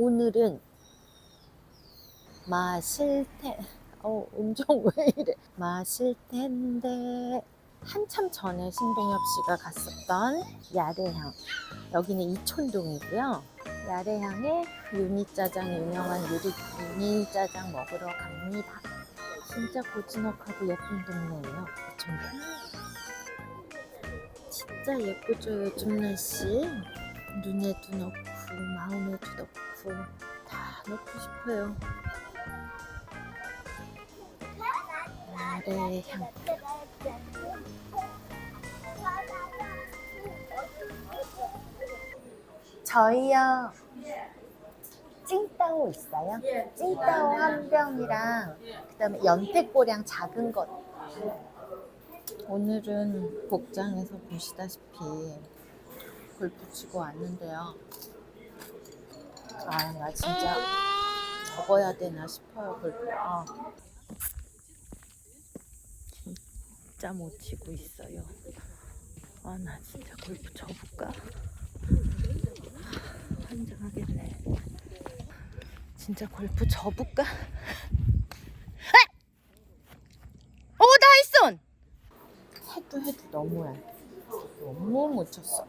오늘은 마실 텐, 어, 음정 왜 이래? 마실 텐데. 한참 전에 신동엽 씨가 갔었던 야래향. 여기는 이촌동이고요. 야래향에 유니짜장 유명한 유리, 유니짜장 먹으러 갑니다. 진짜 고즈넉하고 예쁜 동네예요. 이촌동. 진짜 예쁘죠 요즘 날씨. 눈에도 넣고 마음에도 넣고 다 넣고 싶어요. 야래향. 저희요 찡따오 있어요? 찡따오 한 병이랑 그다음에 연태꼬량 작은 것. 오늘은 복장에서 보시다시피 골프 치고 왔는데요. 아, 나 진짜 접어야 되나 싶어요. 아. 진짜 못 치고 있어요. 아, 나 진짜 골프 접을까? 환장하겠네. 진짜 골프 접을까? 오, 나이스! 해도 해도 너무해. 너무 못 쳤어.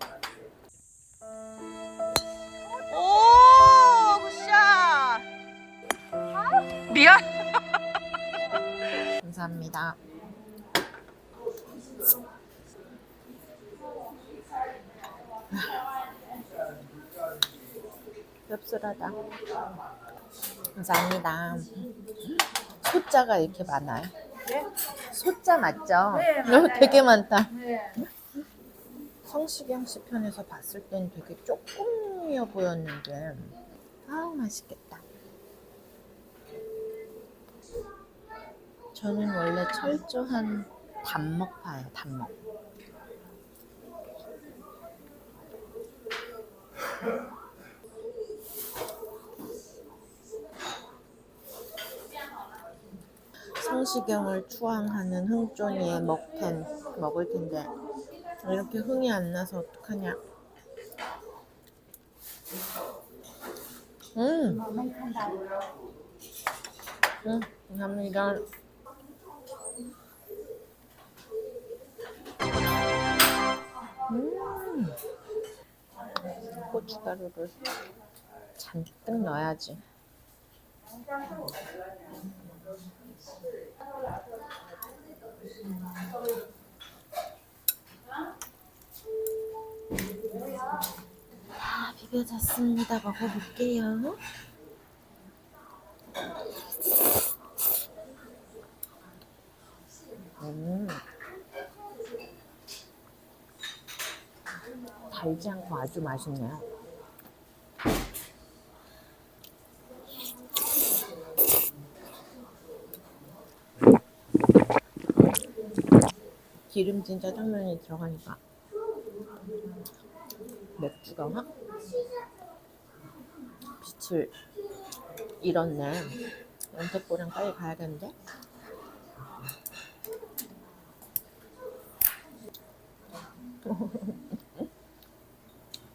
미안. 감사합니다. 씁쓸하다. 감사합니다. 소자가 이렇게 많아요. 네? 소자 맞죠? 네, 맞아요. 되게 많다. 네. 성시경 씨 편에서 봤을 땐 되게 조금이어 보였는데, 아우, 맛있겠다. 저는 원래 철저한 단먹파예요, 단먹. 성시경을 추앙하는 흥존이의 먹텐 먹을 텐데 이렇게 흥이 안 나서 어떡하냐? 음, 음, 감사합니다. 음, 고춧가루를 잔뜩 넣어야지. 다 비벼졌습니다. 먹어볼게요. 음. 달지 않고 아주 맛있네요. 기름진 짜장면이 들어가니까 맥주가 확 빛을 잃었네. 연태포랑 빨리 가야겠는데?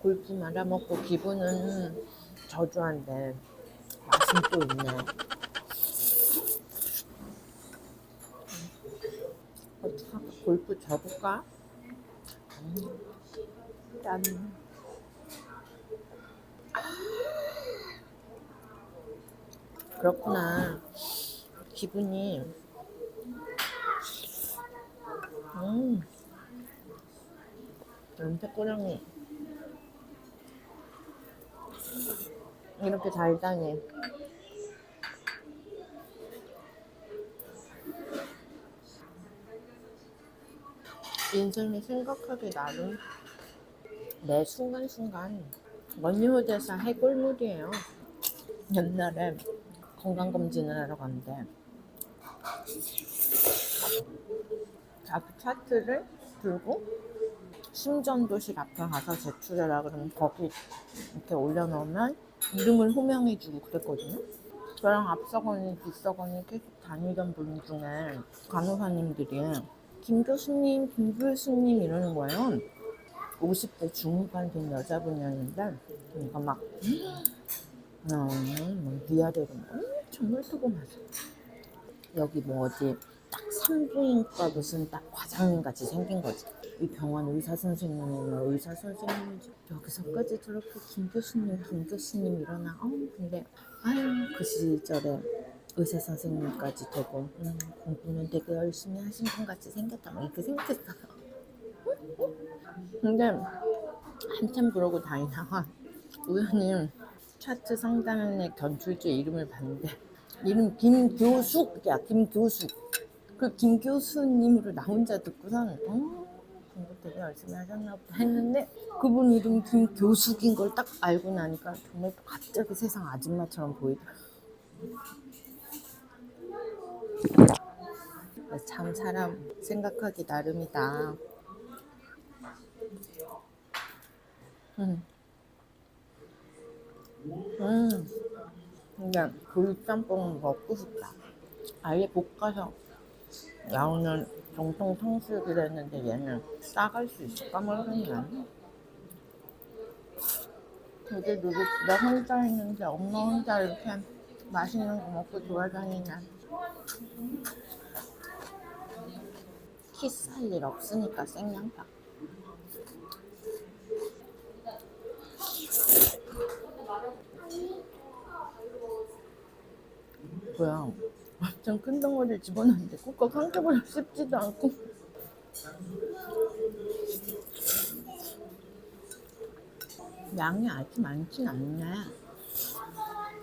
골프 말아먹고 기분은 저조한데 맛은 또 있네. 어떡할까? 골프 접을까? 음, 짠. 그렇구나. 기분이 음 연태 꼬랑이 이렇게 달다니 인생이 생각하기 나름 매 순간순간 원효대사 해골물이에요. 옛날에 건강검진을 하러 갔는데 자기 차트를 들고 심전도식 앞에 가서 제출해라 그러면 거기 이렇게 올려놓으면 이름을 호명해주고 그랬거든요. 저랑 앞서거니 뒤서거니 계속 다니던 분 중에 간호사님들이 김 교수님, 김 교수님 이러는 거예요. 50대 중후반 된 여자분이었는데 그러니까 막 어, 뭐 위아래로 엄청 훑고 마셔. 여기 뭐 어디 딱 산부인과 무슨 딱 과장님 같이 생긴 거지. 이 병원 의사 선생님이면 의사 선생님이지. 여기서까지 저렇게 김 교수님, 김 교수님 일어나. 어, 근데 아유 그 시절에 의사 선생님까지 되고 음, 공부는 되게 열심히 하신 분 같이 생겼다. 막 이렇게 생각했어요. 근데 한참 그러고 다니다가 우연히 차트 상단에 견출제 이름을 봤는데 이름 김교숙이야 김교숙 그 김교수님으로 나 혼자 듣고선 어 되게 열심히 하셨나 보다 했는데 그분 이름 김교숙인 걸 딱 알고 나니까 정말 또 갑자기 세상 아줌마처럼 보이더라고 참 사람 생각하기 나름이다 음. 음. 근데 굴짬뽕 먹고 싶다. 아예 볶아서 나오는 정통 탕수육이랬는데 얘는 싸갈 수 있을까 모르겠네. 되게 누구 나 혼자 있는데 엄마 혼자 이렇게 맛있는 거 먹고 돌아다니네. 키스할 일 없으니까 생양파. 뭐야 완전 큰 덩어리를 집어넣는데 꾹꾹 한 개만 씹지도 않고. 양이 아주 많진 않네.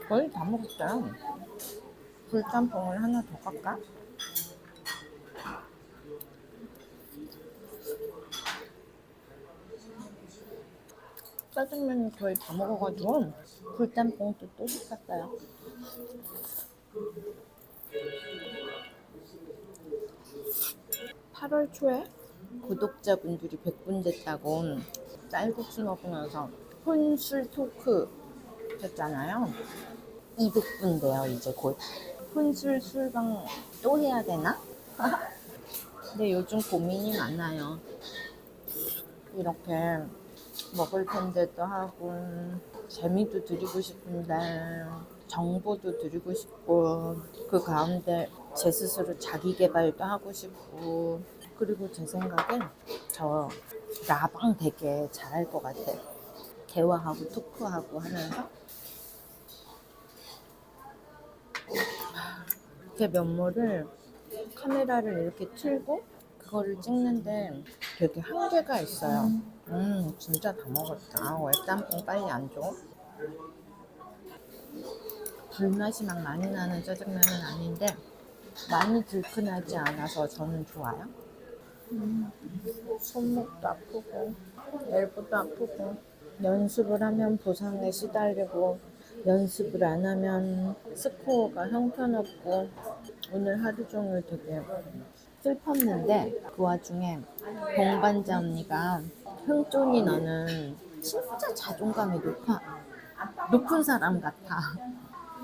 거의 다 먹었어요 굴짬뽕을 하나 더 갈까? 짜장면을 거의 다 먹어가지고 굴짬뽕도 또 시켰어요 8월 초에 구독자분들이 100분 됐다고 쌀국수 먹으면서 혼술 토크 했잖아요. 200분 돼요, 이제 곧. 혼술 술방 또 해야 되나? 근데 요즘 고민이 많아요. 이렇게 먹을 텐데도 하고, 재미도 드리고 싶은데, 정보도 드리고 싶고, 그 가운데 제 스스로 자기 개발도 하고 싶고, 그리고 제 생각엔 저 라방 되게 잘할 것 같아. 대화하고 토크하고 하면서. 제 면모를 카메라를 이렇게 틀고 그거를 찍는데 되게 한계가 있어요. 음, 진짜 다 먹었다. 아, 왜 짬뽕 빨리 안 줘? 불맛이 막 많이 나는 짜장면은 아닌데 많이 들큰하지 않아서 저는 좋아요. 음, 손목도 아프고 엘보도 아프고 연습을 하면 부상에 시달리고 연습을 안 하면 스코어가 형편없고 오늘 하루 종일 되게 슬펐는데 그 와중에 동반자 언니가 흥존이 너는 진짜 자존감이 높아 높은 사람 같아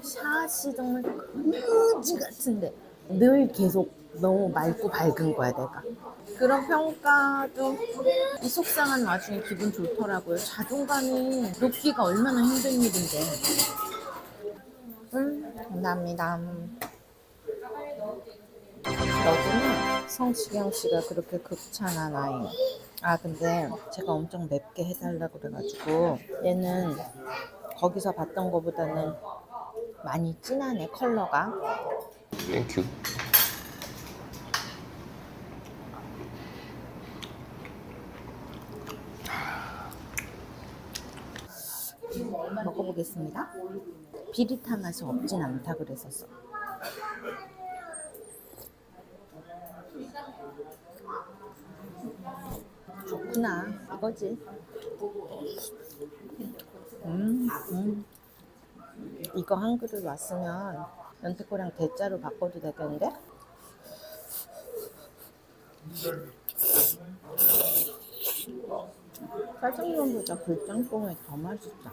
샷이 정말 그지 같은데 늘 계속 너무 맑고 밝은 거야 내가. 그런 평가도 이 속상한 와중에 기분 좋더라고요. 자존감이 높기가 얼마나 힘든 일인데. 음 감사합니다. 너구나 성시경 씨가 그렇게 극찬한 아이. 아 근데 제가 엄청 맵게 해달라고 그래가지고 얘는 거기서 봤던 거보다는 많이 진하네 컬러가 땡큐. 먹어보겠습니다 비릿한 맛이 없진 않다 그랬었어 좋구나 이거지 음, 음. 이거 한 그릇 왔으면 연태코랑 대짜로 바꿔도 되겠는데? 짜장면보다 불짬뽕이 더 맛있다.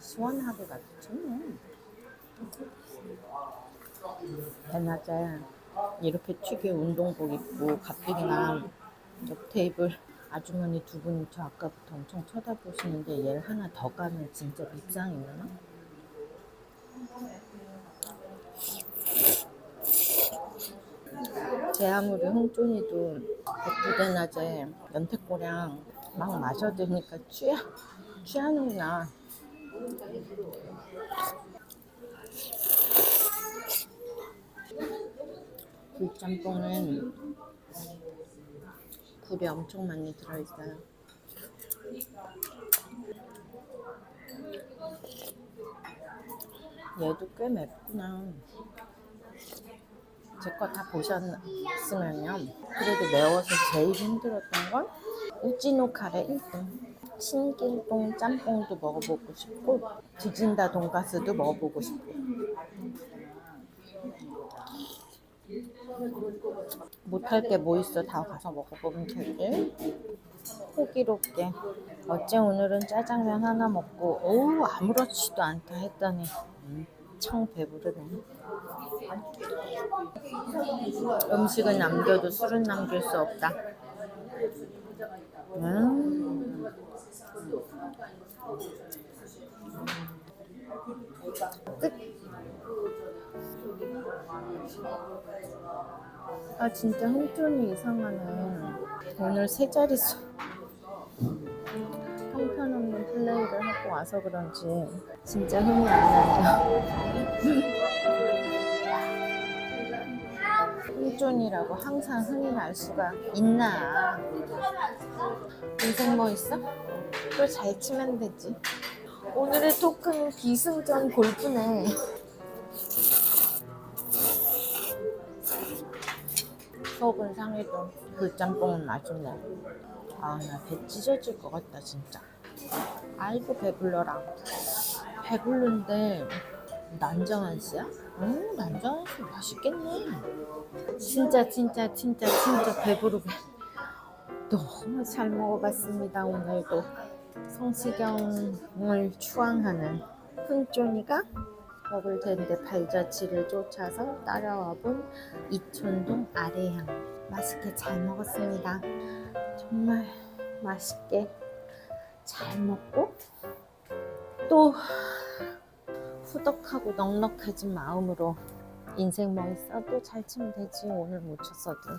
시원하게 맛있네. 대낮에 이렇게 튀게 운동복 입고 가뜩이나 옆 테이블 아주머니 두 분이 저 아까부터 엄청 쳐다보시는데 얘를 하나 더 가면 진짜 밉상이려나? 제 아무리 홍쫀이도 부대 낮에 연태꼬량 막 마셔드니까 취하, 취하는구나. 굴짬뽕은 굴이 엄청 많이 들어있어요. 얘도 꽤 맵구나. 제 거 다 보셨으면요. 그래도 매워서 제일 힘들었던 건 우찌노 카레 1등. 신길동 짬뽕도 먹어보고 싶고 디진다 돈가스도 먹어보고 싶고 못할 게 뭐 있어? 다 가서 먹어보면 되지? 호기롭게. 어째 오늘은 짜장면 하나 먹고 어우 아무렇지도 않다 했더니 엄청 배부르네. 음식은 남겨도 술은 남길 수 없다. 음. 끝. 아 진짜 흥존이 이상하네. 오늘 세 자릿수 형편없는 플레이를 하고 와서 그런지 진짜 흥이 안 나네요. 흥존이라고 항상 흥이 날 수가 있나? 인생 뭐 있어? 또 잘 치면 되지. 오늘의 토크는 기승전 골프네. 속은 상해도 굴짬뽕은 맛있네. 아, 나 배 찢어질 것 같다, 진짜. 아이고, 배불러라. 배불른데, 난정한 씨야? 음, 난정한 씨 맛있겠네. 진짜, 진짜, 진짜, 진짜 배부르게. 너무 잘 먹어봤습니다, 오늘도. 성시경을 추앙하는 훈존이가 먹을 텐데 발자취를 쫓아서 따라와 본 이촌동 아래향 맛있게 잘 먹었습니다. 정말 맛있게 잘 먹고 또 후덕하고 넉넉해진 마음으로 인생 뭐 있어 또잘 치면 되지 오늘 못 쳤어도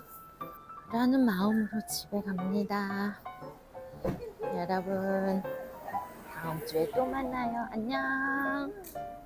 라는 마음으로 집에 갑니다. 여러분 다음 주에 또 만나요. 안녕.